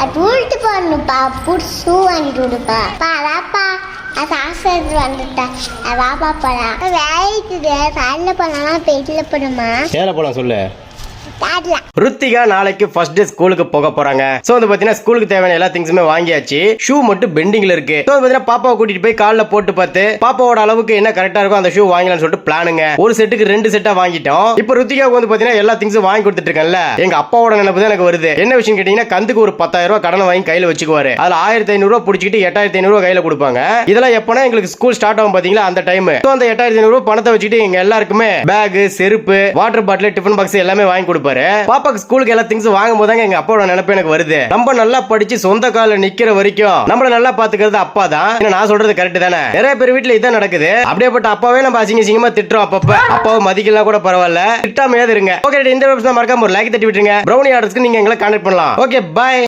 அது உருட்டு போடணுப்பா புது ஷூ வாங்கிட்டு விடுப்பா பா வாப்பா. அது ஆசிரியர் வந்துட்டேன் வாப்பா போலாம். வேலைக்கு சாலையில் போனாலும் பெட்டில் போடுமா சேலை போலாம் சொல்லு. ருத்திகா நாளைக்கு ஃபர்ஸ்ட் டே ஸ்கூலுக்கு போக போறாங்க. சோ வந்து பாத்தீங்கன்னா ஸ்கூலுக்கு தேவையான எல்லா திங்ஸுமே வாங்கியாச்சு. ஷூ மட்டும் பெண்டிங்ல இருக்கு. சோ பாத்தீங்கன்னா பாப்பாவை கூட்டிட்டு போய் கால்ல போட்டு பார்த்து பாப்பாவோட அளவுக்கு என்ன கரெக்டா இருக்கும் அந்த ஷூ வாங்கலாம்னு சொல்லிட்டு பிளானுங்க ஒரு செட்டுக்கு ரெண்டு செட்டா வாங்கிட்டோம். இப்போ ருத்திகாவுக்கு வந்து பாத்தீங்கன்னா எல்லா திங்ஸும் வாங்கி கொடுத்துட்டு இருக்கேன்ல. எங்க அப்பாவோட நினைப்பு தான் எனக்கு வருது. என்ன விஷயம் கேட்டீங்கன்னா கந்துக்கு ஒரு பத்தாயிரம் ரூபாய் கடன் வாங்கி கையில வச்சுக்குவாரு. அதுல ஆயிரத்தி ஐநூறு ரூபாய் பிடிச்சிட்டு எட்டாயிரத்தி ஐநூறு ரூபாய் கையில கொடுப்பாங்க. இதெல்லாம் எப்பனா எங்களுக்கு ஸ்கூல் ஸ்டார்ட் ஆகும் பாத்தீங்களா அந்த டைம் சோ அந்த எட்டாயிரத்தி ஐநூறு ரூபாய் பணத்தை வச்சுட்டு எங்க எல்லாருக்குமே பேக் செருப்பு வாட்டர் பாட்டில் டிஃபன் பாக்ஸ் எல்லாமே வாங்கி கொடுப்பாரு. பாப்பாக்கு ஸ்கூலுக்கு எல்லா திங்ஸ் வாங்கும் போதாங்க எங்க அப்பாவோட நினைப்பு எனக்கு வருது. நம்ம நல்லா படிச்சு சொந்த கால நிக்கிற வரைக்கும் நம்மள நல்லா பாத்துக்கிறது அப்பா தான் நான் சொல்றது கரெக்ட் தானே? நிறைய பேர் வீட்டுல இதான் நடக்குது. அப்படியேப்பட்ட அப்பாவே நம்ம அசிங்க சிங்கமா திட்டுறோம் அப்பப்ப. அப்பாவை மதிக்கலாம் கூட பரவாயில்ல. திட்டாமையாவது இருங்க. ஓகே இந்த வெப்சைட் மறக்காம ஒரு லைக் தட்டி விட்டுருங்க. ப்ரௌனி ஆர்டர்ஸ்க்கு நீங்க எங்களை கான்டாக்ட் பண்ணலாம். Okay bye